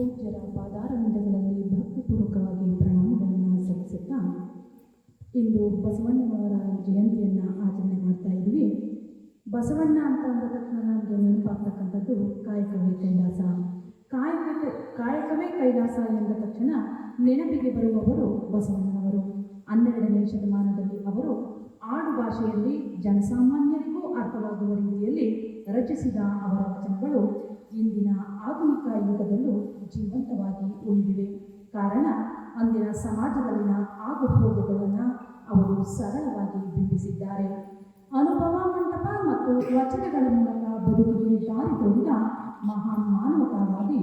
ಪೂಜ್ಯರ ಪಾದಾರವಿಂದಗಳಲ್ಲಿ ಭಕ್ತಿಪೂರ್ವಕವಾಗಿ ಪ್ರಣಾಮಗಳನ್ನು ಸಲ್ಲಿಸುತ್ತಾ ಇಂದು ಬಸವಣ್ಣನವರ ಜಯಂತಿಯನ್ನು ಆಚರಣೆ ಮಾಡ್ತಾ ಇದ್ವಿ. ಬಸವಣ್ಣ ಅಂತ ಅಂದ ತಕ್ಷಣ ನಮಗೆ ನೆನಪಾಗ್ತಕ್ಕಂಥದ್ದು ಕಾಯಕವೇ ಕೈಲಾಸ. ಕಾಯಕ ಕಾಯಕವೇ ಕೈಲಾಸ ಎಂದ ತಕ್ಷಣ ನೆನಪಿಗೆ ಬರುವವರು ಬಸವಣ್ಣನವರು. ಹನ್ನೆರಡನೇ ಶತಮಾನದಲ್ಲಿ ಅವರು ಆಡು ಭಾಷೆಯಲ್ಲಿ ಜನಸಾಮಾನ್ಯರಿಗೂ ಅರ್ಥವಾಗುವ ರೀತಿಯಲ್ಲಿ ರಚಿಸಿದ ಅವರ ವಚನಗಳು ಇಂದಿನ ಆಧುನಿಕ ಯುಗದಲ್ಲೂ ಜೀವಂತವಾಗಿ ಉಳಿದಿವೆ. ಕಾರಣ, ಅಂದಿನ ಸಮಾಜದಲ್ಲಿನ ಆಗುಹೋಗುಗಳನ್ನು ಅವರು ಸರಳವಾಗಿ ಬಿಂಬಿಸಿದ್ದಾರೆ. ಅನುಭವ ಮಂಟಪ ಮತ್ತು ವಚನಗಳ ಮೂಲಕ ಬದುಕಿಗೆ ದಾರಿ ತೋರಿದ ಮಹಾನ್ ಮಾನವತಾವಾದಿ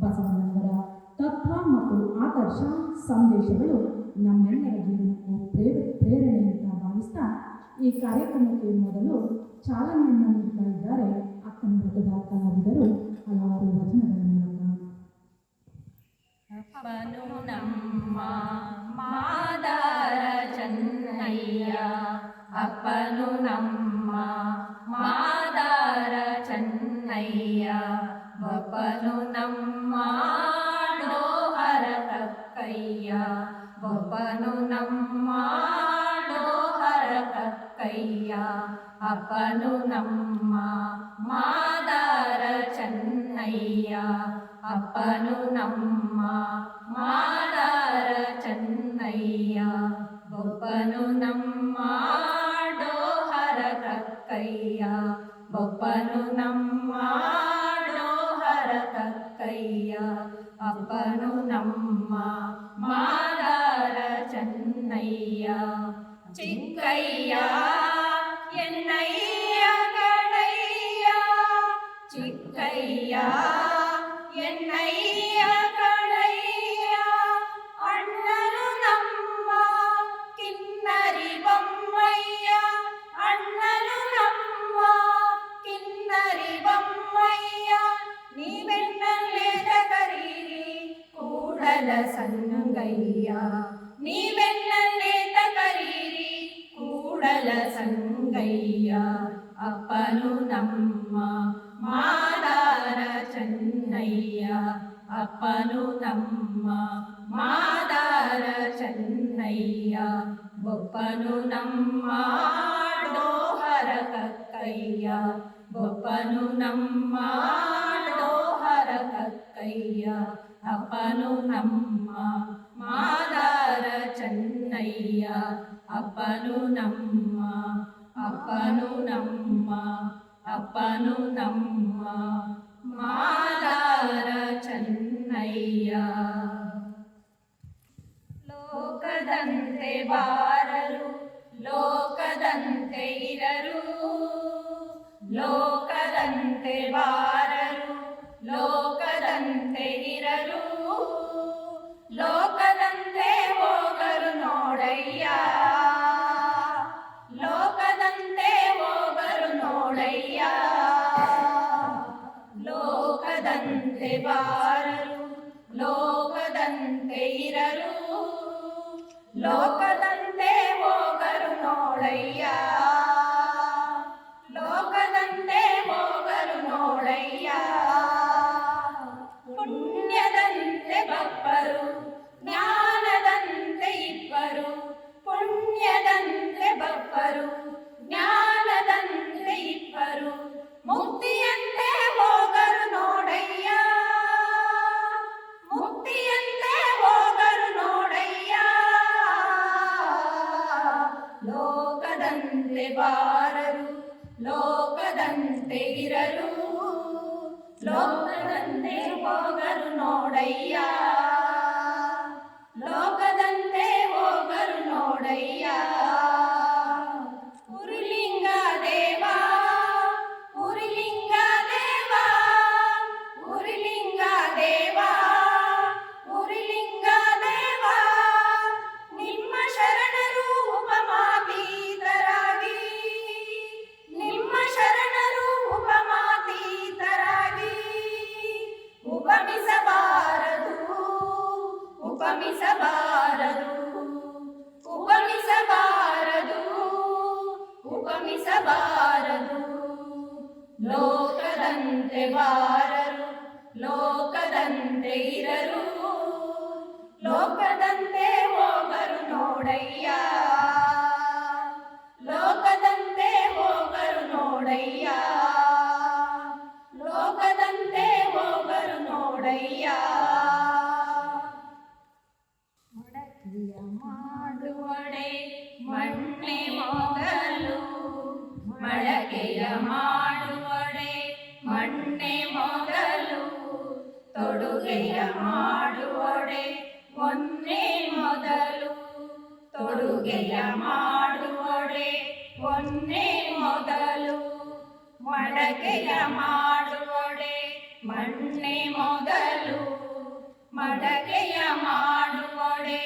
ಬಸವಣ್ಣನವರ ತತ್ವ ಮತ್ತು ಆದರ್ಶ ಸಂದೇಶಗಳು ನಮ್ಮೆಲ್ಲರ ಜೀವನಕ್ಕೂ ಪ್ರೇರ, ಪ್ರೇರಣೆ ಅಂತ ಭಾವಿಸ್ತಾ ಈ ಕಾರ್ಯಕ್ರಮಕ್ಕೆ ಮೊದಲು ಚಾಲನೆಯನ್ನು ನೀಡ್ತಾ ಕಲಾವಿದರು ಹಲವಾರು ವಚನಗಳನ್ನು ನಮ್ಮ ಮಾದಾರ ಚೆನ್ನಯ್ಯ, ಅಪ್ಪನು ನಮ್ಮ ಮಾದಾರ ಚೆನ್ನಯ್ಯ, ಬಪ್ಪನು ನಮ್ಮ ಡೋಹರ ಕಕ್ಕಯ್ಯ ಬಪ್ಪನು ನಮ್ಮ ಡೋಹರ ಕಕ್ಕಯ್ಯ ಅಪ್ಪನು ನಮ್ಮ ಮಾದಾರ ಚೆನ್ನಯ್ಯ. ಅಪ್ಪನು ನಮ್ಮ ಮಾದಾರ ಚೆನ್ನಯ್ಯ. ಬೊಬ್ಬನು ನಮ್ಮ ಡೋಹರ ಕಕ್ಕಯ್ಯ. ಬೊಪ್ಪನು ನಮ್ಮ ಡೋಹರ ಕಕ್ಕಯ್ಯ. ಅಪ್ಪನು ನಮ್ಮ ಮಾದಾರ ಚೆನ್ನಯ್ಯ. ಚಿಕ್ಕಯ್ಯ ಅಪ್ಪನು ನಮ್ಮ ಮಾದಾರ ಚೆನ್ನಯ್ಯ, ಬೊಪ್ಪನು ನಮ್ಮ ಡೋಹರ ಕಕ್ಕಯ್ಯ, ಬೊಪ್ಪನು ನಮ್ಮ ಡೋಹರ ಕಕ್ಕಯ್ಯ, ಅಪ್ಪನು ನಮ್ಮ ಮಾದಾರ ಚೆನ್ನಯ್ಯ, ಅಪ್ಪನು ನಮ್ಮ ಅಪ್ಪನು ನಮ್ಮ ಅಪ್ಪನು ನಮ್ಮ ಮಾದಾರ ಚೆನ್ನಯ್ಯ ಲೋಕದಂತೆ ಬಾರರು, ಲೋಕದಂತೆ ಇರರು. ಲೋಕದಂತೆ ಬಾರರು, ಲೋಕದಂತೆ ಇರರು. ಲೋಕದಂತೆ ಹೋಗರು ನೋಡಯ್ಯ. ಲೋಕದಂತೆ ಹೋಗರು ನೋಡಯ್ಯ. ಲೋಕದಂತೆ ಬಾರರು ಮಡಕೆಯ ಮಾಡುವಡೆ, ಮಣ್ಣೆ ಮೊದಲು. ಮಡಕೆಯ ಮಾಡುವಡೆ,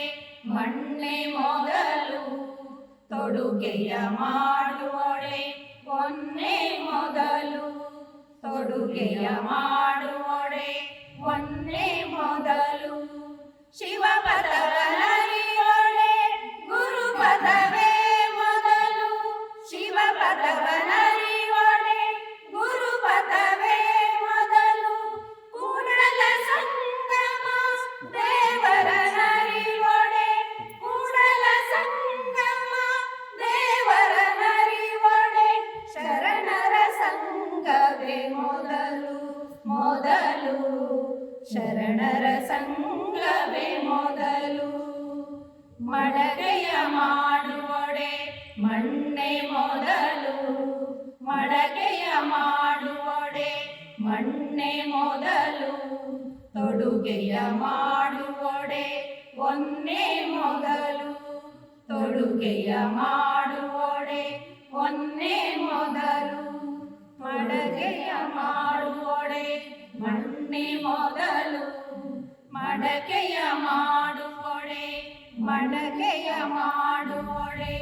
ಮಣ್ಣೆ ಮೊದಲು. ತೊಡುಗೆಯ ಮಾಡುವಡೆ ಒನ್ನೆ ಮೊದಲು. ತೊಡುಗೆಯ ಮಾಡುವಡೆ ಒನ್ನೆ ಮೊದಲು. ಶಿವಪದವನರಿಯೊಡೆ ಮಡಗೆಯ ಮಾಡುವಡೆ, ಮಣ್ಣೆ ಮೊದಲು. ಮಡಗೆಯ ಮಾಡುವಡೆ, ಮಣ್ಣೆ ಮೊದಲು. ತೊಡುಗೆಯ ಮಾಡುವಡೆ, ಒಂದೇ ಮೊದಲು. ತೊಡುಗೆಯ ಮಾಡುವಡೆ, ಒಂದೇ ಮೊದಲು. ಮಡಗೆಯ ಮಾಡುವಡೆ, ಮಣ್ಣೆ ಮೊದಲು. ಮಡಕೆಯ ಮಾಡುವಡೆ ಮಡಕೆಯ ಮಾಡುವಡೆ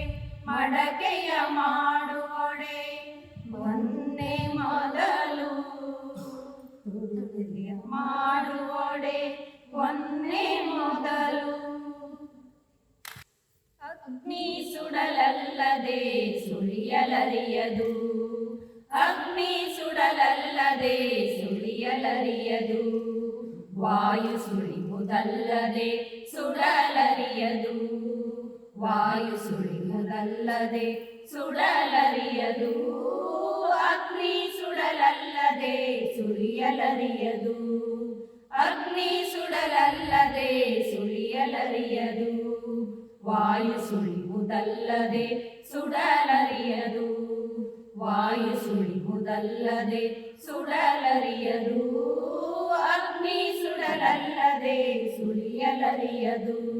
ಮಡಕೆಯ ಮಾಡೋಡೆ ಒಂದೇ ಮೊದಲು ಮಾಡುವಡೆ ಒಂದೇ ಮೊದಲು. ಅಗ್ನಿ ಸುಡಲಲ್ಲದೆ ಸುಳಿಯಲರಿಯದು, ಅಗ್ನಿ ಸುಡಲಲ್ಲದೆ ಸುಳಿಯಲರಿಯದು. ವಾಯು ಸುಳಿಯುವುದಲ್ಲದೆ ಸುಡಲರಿಯದು. ವಾಯು ಸುಳಿಯುವುದಲ್ಲದೆ ಸುಡಲರಿಯದು, ಅಗ್ನಿ ಸುಡಲಲ್ಲದೆ ಸುಳಿಯಲರಿಯದು. ಅಗ್ನಿ ಸುಡಲಲ್ಲದೆ ಸುಳಿಯಲರಿಯದು ವಾಯು ಸುಳಿಯುವುದಲ್ಲದೆ ಸುಡಲರಿಯದು. ವಾಯು ಸುಳಿಯುವುದಲ್ಲದೆ ಸುಡಲರಿಯದು, ಅಗ್ನಿ ಸುಡಲಲ್ಲದೆ ಸುಳಿಯಲರಿಯದು.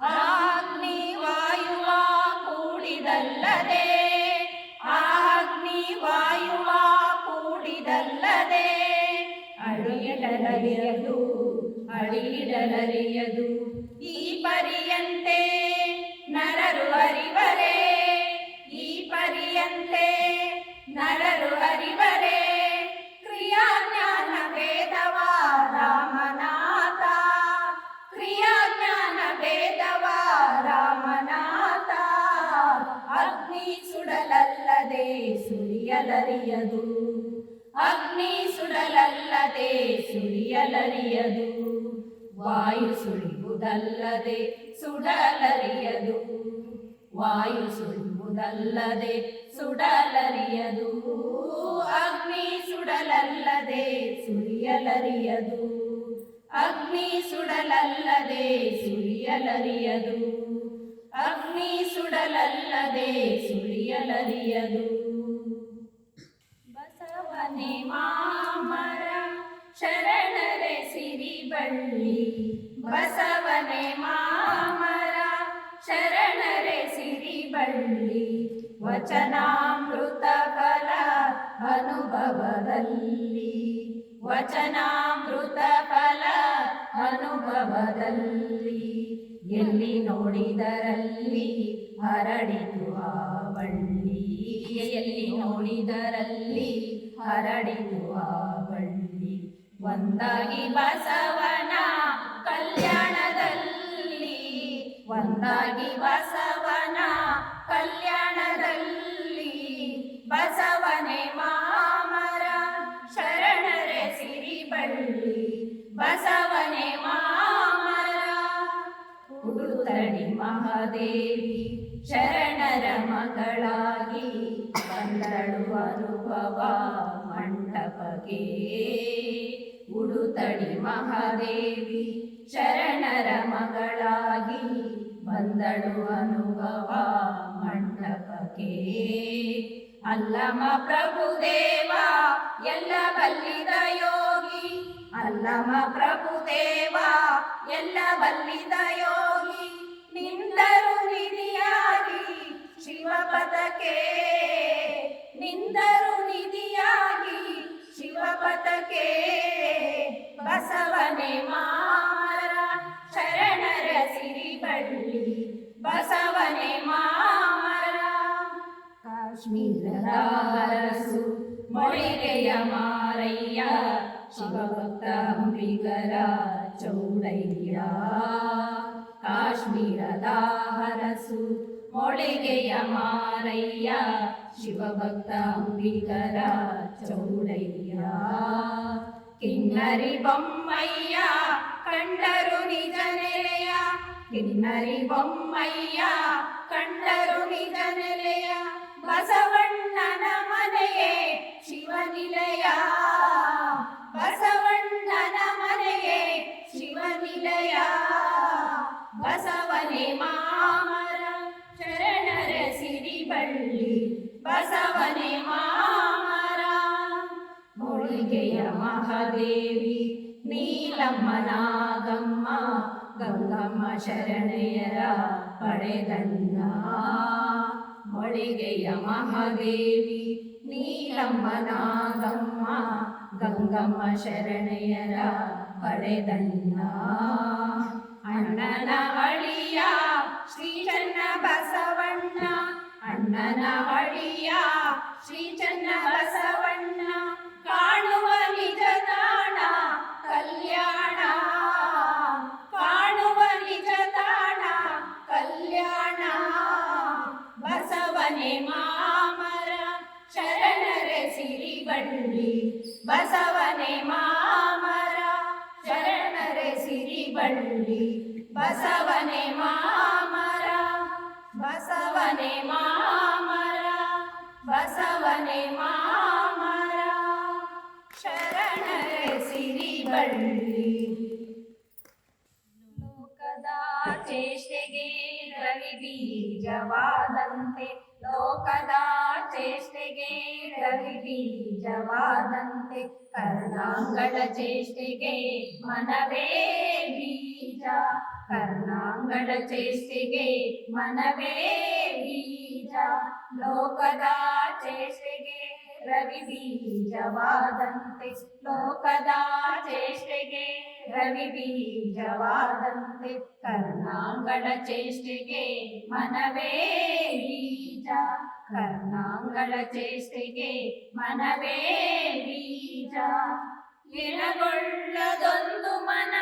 ಅಗ್ನಿ ಅಡಿಯಡಲರಿಯದು ಅಡಿಯಿಡಲರಿಯದು. ಈ ಪರಿಯಂತೆ ಸುಳಿಯಲರಿಯದು ವಾಯು ಸುಳಿಬುದಲ್ಲದೆ ಸುಡಲರಿಯದು. ವಾಯು ಸುಡುವುದಲ್ಲದೆ ಸುಡಲರಿಯದು. ಅಗ್ನಿ ಸುಡಲಲ್ಲದೆ, ಸುರಿಯಲರಿಯದು. ಅಗ್ನಿ ಸುಡಲಲ್ಲದೆ, ಸುರಿಯಲರಿಯದು. ಅಗ್ನಿ ಸುಡಲಲ್ಲದೆ ಸುಳಿಯಲರಿಯದು ಬಸವನೆ ಮಾಮರ ಶರಣರೆ ಸಿರಿಬಳ್ಳಿ ವಚನಾಮೃತ ಫಲ ಅನುಭವದಲ್ಲಿ. ವಚನಾಮೃತ ಫಲ ಅನುಭವದಲ್ಲಿ. ಎಲ್ಲಿ ನೋಡಿದರಲ್ಲಿ ಹರಡಿತು ಆ ಬಳ್ಳಿ. ಎಲ್ಲಿ ನೋಡಿದರಲ್ಲಿ ಹರಡಿತು ಆ ಬಳ್ಳಿ. ಒಂದಾಗಿ ಬಸವನ ಕಲ್ಯಾಣದಲ್ಲಿ ಒಂದಾಗಿ ಬಸವನ ಕಲ್ಯಾಣದಲ್ಲಿ ಬಸವನೆ ಮಾಮರ ಶರಣರೆ ಸಿರಿಬಳ್ಳಿ, ಬಸವನೆ ಮಾಮರ ಉಡುತಡಿ ಮಹಾದೇವಿ ಶರಣರ ಮಗಳಾಗಿ ಬಂದಳು ಅನುಭವ ಮಂಟಪಗೆ ಉಡುತಡಿ ಮಹಾದೇವಿ ಶರಣರ ಮಗಳಾಗಿ ಬಂದಳು ಅನುಭವ ಮಂಟಪಕ್ಕೆ. ಅಲ್ಲಮ ಪ್ರಭುದೇವ ಎಲ್ಲ ಬಲ್ಲಿದ ಯೋಗಿ. ಅಲ್ಲಮ ಪ್ರಭುದೇವ ಎಲ್ಲ ಬಲ್ಲಿದ ಯೋಗಿ. ನಿಂದರು ನಿಧಿಯಾಗಿ ಶಿವಪದಕ್ಕೆ ನಿಂದರು ನಿಧಿಯಾಗಿ ಶಿವಪದಕ್ಕೆ ಬಸವನೆ ಮಾಮರ ಕಾಶ್ಮೀರದ ಮೊಳಿಕೆಯ ಮಾರಯ್ಯ, ಶಿವಭಕ್ತ ಅಂಬಿಗರ ಚೌಡಯ್ಯ. ಕಾಶ್ಮೀರದ ಹರಸು ಮೊಳಿಗೆಯ ಮಾರಯ್ಯ, ಶಿವಭಕ್ತ ಅಂಬಿಗರ ಚೌಡಯ್ಯ. ಕಿನ್ನರಿ ಬೊಮ್ಮಯ್ಯ, ಕಂಡರು ನಿಜ ನೆಲೆಯ. ಕಿನ್ನರಿ ಬೊಮ್ಮಯ್ಯ, ಕಂಡರು ನಿಜ ನೆಲೆಯ. ಮೊಳಿಗೆಯ ಮಹಾದೇವಿ ನೀಲಮ್ಮ ನಾಗಮ್ಮ ಗಂಗಮ್ಮ ಶರಣೆಯರ ಪಡೆದನ್ನ ಮಳಿಗೆಯ ಮಹಾದೇವಿ ನೀಲಮ್ಮ ನಾಗಮ್ಮ ಗಂಗಮ್ಮ ಶರಣೆಯರ ಪಡೆದನ್ನ ಅಣ್ಣನ ಅಳಿಯ ಶ್ರೀ ಚನ್ನ ಬಸವಣ್ಣ, ಅಣ್ಣನ ಅಳಿಯ ಶ್ರೀ ಚನ್ನ ಬಸವಣ್ಣ ಬಸವನೆ ಮಾಮರ ಬಸವನೆ ಮಾಮರ ಶರಣರ ಸಿರಿಬಳ್ಳಿ ಲೋಕದ ಚೇಷ್ಟೆಗೆ ರವಿ ಬೀಜವಾದಂತೆ ಲೋಕದ ಚೇಷ್ಟೆಗೆ ರವಿ ಬೀಜವಾದಂತೆ ಕರ್ಣಾಂಗದ ಚೇಷ್ಟೆಗೆ ಮನವೇ ಬೀಜ ಕರ್ಣಾಂಗದ ಚೇಷ್ಟೆಗೆ ಮನವೇ ಬೀಜ ಲೋಕದ ಚೇಷ್ಟೆಗೆ ರವಿ ಬೀಜವಾದಂತೆ ಲೋಕದ ಚೇಷ್ಟೆಗೆ ರವಿ ಬೀಜವಾದಂತೆ ಕರ್ಣಾಂಗಡ ಚೇಷ್ಟೆಗೆ ಮನವೇ ಬೀಜ ಕರ್ಣಾಂಗಡ ಚೇಷ್ಟೆಗೆ ಮನವೇ ಬೀಜ ಎನಗೊಳ್ಳದೊಂದು ಮನ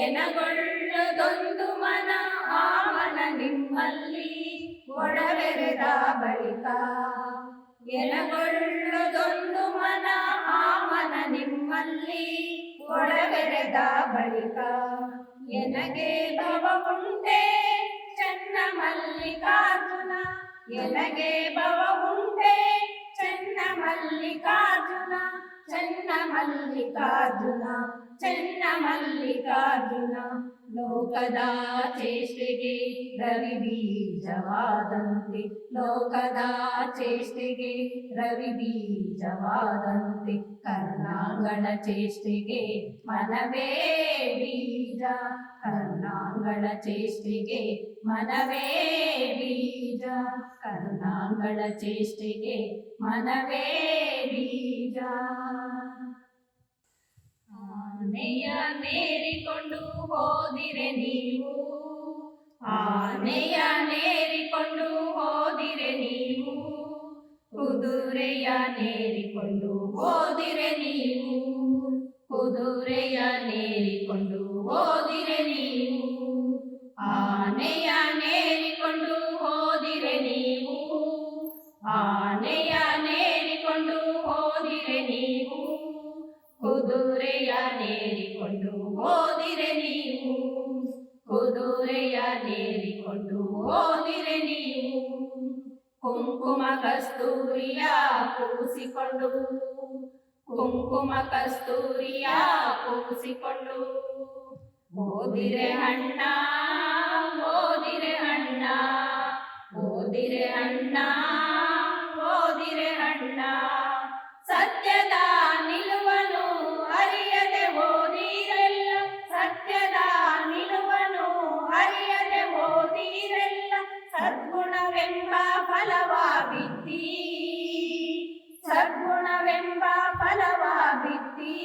ಎನಗೊಳ್ಳದೊಂದು ಮನ ಆ ಮನ ನಿಮ್ಮಲ್ಲಿ ಒಡವೆರೆದ ಬಳಿಕ ಎನಗೊಳ್ಳದೊಂದು ಮನ ಆ ಮನ ನಿಮ್ಮಲ್ಲಿ ಒಡವೆರೆದ ಬಳಿಕ ಎನಗೆ ಭವ ಉಂಟೆ ಚನ್ನ ಮಲ್ಲಿಕಾರ್ಜುನ ಎನಗೆ ಭವ ಉಂಟೆ ಚನ್ನ ಮಲ್ಲಿಕಾರ್ಜುನ ಚನ್ನ ಮಲ್ಲಿಕಾರ್ಜುನ ಚನ್ನ ಮಲ್ಲಿಕಾರ್ಜುನ लोकदा चेष्टिगे रविबीजवादन्ति लोकदा चेष्टिगे रविबीजवादन्ति कर्णाङ्गणचेष्टिगे मनवे बीज कर्णाङ्गणचेष्टिगे मनवे बीज कर्णाङ्गणचेष्टिगे मनवे बीज ಆನೆಯ ನೇರಿಕೊಂಡು ಹೋದಿರೆ ನೀವು. ಆನೆಯ ನೇರಿಕೊಂಡು ಹೋದಿರೆ ನೀವು. ಕುದುರೆಯ ನೇರಿಕೊಂಡು ಹೋದಿರೆ ನೀವು. ಕುದುರೆಯ ನೇರಿಕೊಂಡು ಹೋದಿರೆ ನೀವು. ಆನೆಯ ನೇರಿಕೊಂಡು ಕುಂಕುಮ ಕಸ್ತೂರಿಯ ಕೂಸಿಕೊಂಡು. ಕುಂಕುಮ ಕಸ್ತೂರಿಯ ಕೂಸಿಕೊಂಡು. ಓದಿರೆ ಅಣ್ಣ ಓದಿರೆ ಅಣ್ಣ ಓದಿರೆ ಅಣ್ಣ ಓದಿರೆ ಅಣ್ಣ. ಸತ್ಯದ ಫಲವ ಬಿತ್ತಿ. ಸದ್ಗುಣವೆಂಬ ಫಲವ ಬಿತ್ತಿ.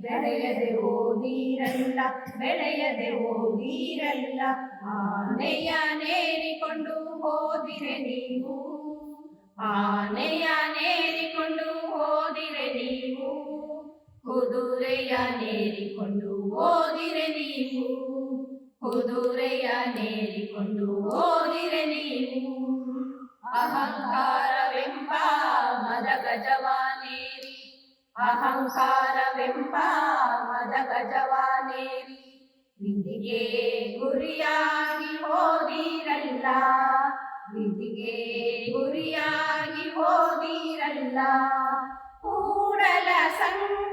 ಬೆಳೆಯದೆ ಓದಿರಲ್ಲ ಬೆಳೆಯದೆ ಓದಿರಲ್ಲ ಆನೆಯ ನೇರಿಕೊಂಡು ಹೋದಿರೆ ನೀವು. ಆನೆಯ ನೇರಿಕೊಂಡು ಹೋದಿರೆ ನೀವು. ಕುದುರೆಯ ನೇರಿಕೊಂಡು ಹೋದಿರೆ ನೀವು. ಕುದುರೆಯ ನೇರಿಕೊಂಡು ಓದಿರೆ ನೀವು. ಅಹಂಕಾರವೆಂಬ ಮದ ಗಜವಾನೇರಿ ಅಹಂಕಾರವೆಂಬ ಮದ ಗಜವಾನೇರಿ ವಿಧಿಗೆ ಗುರಿಯಾಗಿ ಓದಿರಲ್ಲ ವಿಧಿಗೆ ಗುರಿಯಾಗಿ ಓದಿರಲ್ಲ ಕೂಡಲ ಸಂಗಮ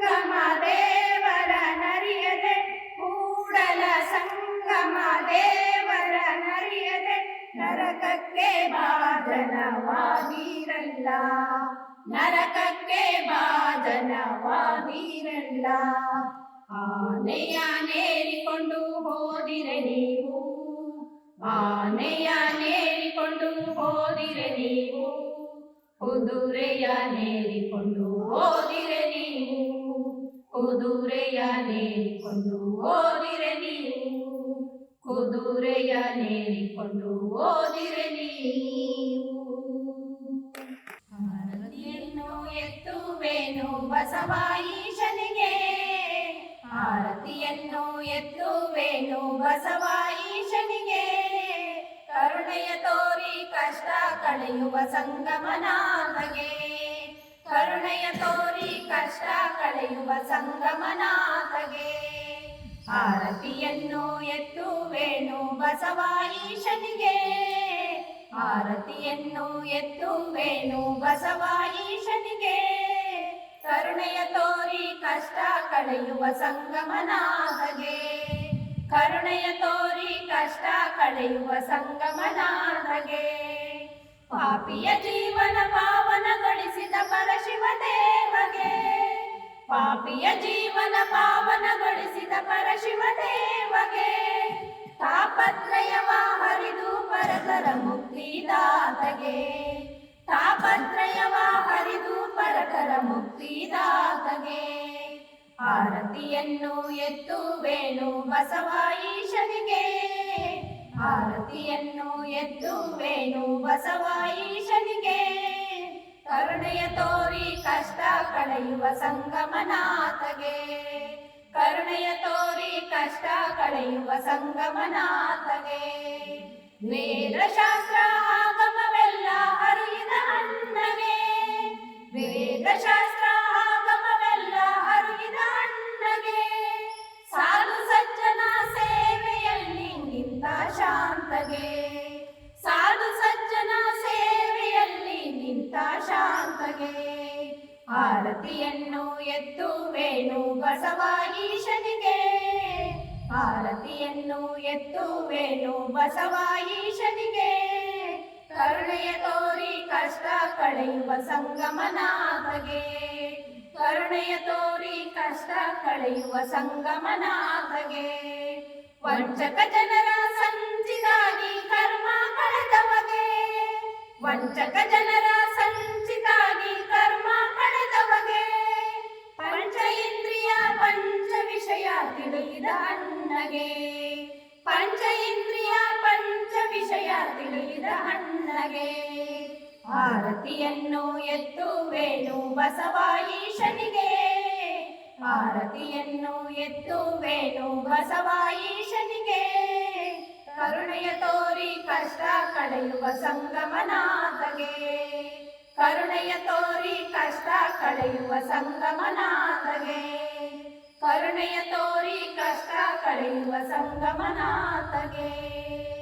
ನರಕಕ್ಕೆ ಭಾಜನವಾದಿರಲ್ಲ ಆನೆಯ ನೇರಿಕೊಂಡು ಹೋದಿರೆ ನೀವು, ಆನೆಯ ನೇರಿಕೊಂಡು ಹೋದಿರೆ ನೀವು, ಕುದುರೆಯ ನೇರಿಕೊಂಡು ಹೋದಿರೆ ನೀವು, ಕುದುರೆಯ ನೇರಿಕೊಂಡು ಹೋದಿರೆ ನೀವು, ಕುದುರೆಯ ನೇರಿಕೊಂಡು ಹೋದಿರೆ ನೀವು. ಬಸವಾಯಿಶನಿಗೆ ಆರತಿಯನ್ನು ಎತ್ತುವೆನು ಬಸವಾಯಿಶನಿಗೆ ಕರುಣೆಯ ತೋರಿ ಕಷ್ಟ ಕಳೆಯುವ ಸಂಗಮನಾಥಗೆ, ಕರುಣೆಯ ತೋರಿ ಕಷ್ಟ ಕಳೆಯುವ ಸಂಗಮನಾಥಗೆ, ಆರತಿಯನ್ನು ಎತ್ತುವೆನು ಬಸವಾಯಿಶನಿಗೆ ಆರತಿಯನ್ನು ಎತ್ತುವೆನು ಬಸವಾಯಿಶನಿಗೆ ಕರುಣೆಯ ತೋರಿ ಕಷ್ಟ ಕಳೆಯುವ ಸಂಗಮನಾದಗೆ. ಕರುಣೆಯ ತೋರಿ ಕಷ್ಟ ಕಳೆಯುವ ಸಂಗಮನಾದಗೆ. ಪಾಪಿಯ ಜೀವನ ಪಾವನಗೊಳಿಸಿದ ಪರಶಿವ ದೇವಗೆ. ಪಾಪಿಯ ಜೀವನ ಪಾವನಗೊಳಿಸಿದ ಪರಶಿವ ದೇವಗೆ. ತಾಪತ್ರಯವ ಹರಿದು ಪರತರ ಮುಕ್ತಿದಾತಗೆ. ತಾಪತ್ರಯವ ಹರಿದು ಮುಕ್ತಿ ಮುಕ್ತಿದಾತಗೆ. ಆರತಿಯನ್ನು ಎತ್ತುವೇನು ಬಸವಾಯಿಶನಿಗೆ ಆರತಿಯನ್ನು ಎತ್ತುವೇನು ಬಸವಾಯಿಶನಿಗೆ ಕರುಣೆಯ ತೋರಿ ಕಷ್ಟ ಕಳೆಯುವ ಸಂಗಮನಾಥಗೆ. ಕರುಣೆಯ ತೋರಿ ಕಷ್ಟ ಕಳೆಯುವ ಸಂಗಮನಾಥಗೆ. ವೇದಶಾಸ್ತ್ರ ಆಗಮವೆಲ್ಲ ಅರಿಯಿದ ಅಣ್ಣಗೆ ವೇದಶಾಸ್ತ್ರ ಆಗಮವೆಲ್ಲ ಅರಿಯಿದ ಅಣ್ಣಗೆ ಸಾಧು ಸಜ್ಜನ ಸೇವೆಯಲ್ಲಿ ನಿಂತ ಶಾಂತಗೆ. ಸಾಧು ಸಜ್ಜನ ಸೇವೆಯಲ್ಲಿ ನಿಂತ ಶಾಂತಗೆ. ಆರತಿಯನ್ನು ಎದ್ದು ವೇಣು ಬಸವಾಯೀಶನಿಗೆ. ಆರತಿಯನ್ನು ಎತ್ತುವೇನು ಬಸವಾಯಿಶನಿಗೆ. ಕರುಣೆಯ ತೋರಿ ಕಷ್ಟ ಕಳೆಯುವ ಸಂಗಮನಾಥಗೆ. ಕರುಣೆಯ ತೋರಿ ಕಷ್ಟ ಕಳೆಯುವ ಸಂಗಮನಾಥಗೆ. ವಂಚಕ ಜನರ ಸಂಚಿತಾಗಿ ಕರ್ಮ ಕಳೆದವಗೆ. ವಂಚಕ ಜನರ ಸಂಚಿತಾಗಿ ಕರ್ಮ ಕಳೆದವಗೆ. ಪಂಚ ಇಂದ್ರಿಯ ಪಂಚ ವಿಷಯ ತಿಳಿದ ಅಣ್ಣಗೆ. ಪಂಚ ಇಂದ್ರಿಯ ತಿಳಿದ ಅಣ್ಣಗೆ ಆರತಿಯನ್ನು ಎತ್ತುವೇನು ಬಸವಾಯೀಶನಿಗೆ ಆರತಿಯನ್ನು ಎತ್ತುವೇನು ಬಸವಾಯೀಶನಿಗೆ ಕರುಣೆಯ ತೋರಿ ಕಷ್ಟ ಕಳೆಯುವ ಸಂಗಮನಾಥಗೆ. ಕರುಣೆಯ ತೋರಿ ಕಷ್ಟ ಕಳೆಯುವ ಸಂಗಮನಾಥ ಸಂಗಮನಾಥಗೆ. ಕರುಣೆಯ ತೋರಿ ಕಷ್ಟ ಕಳೆಯುವ ಸಂಗಮನಾಥಗೆ.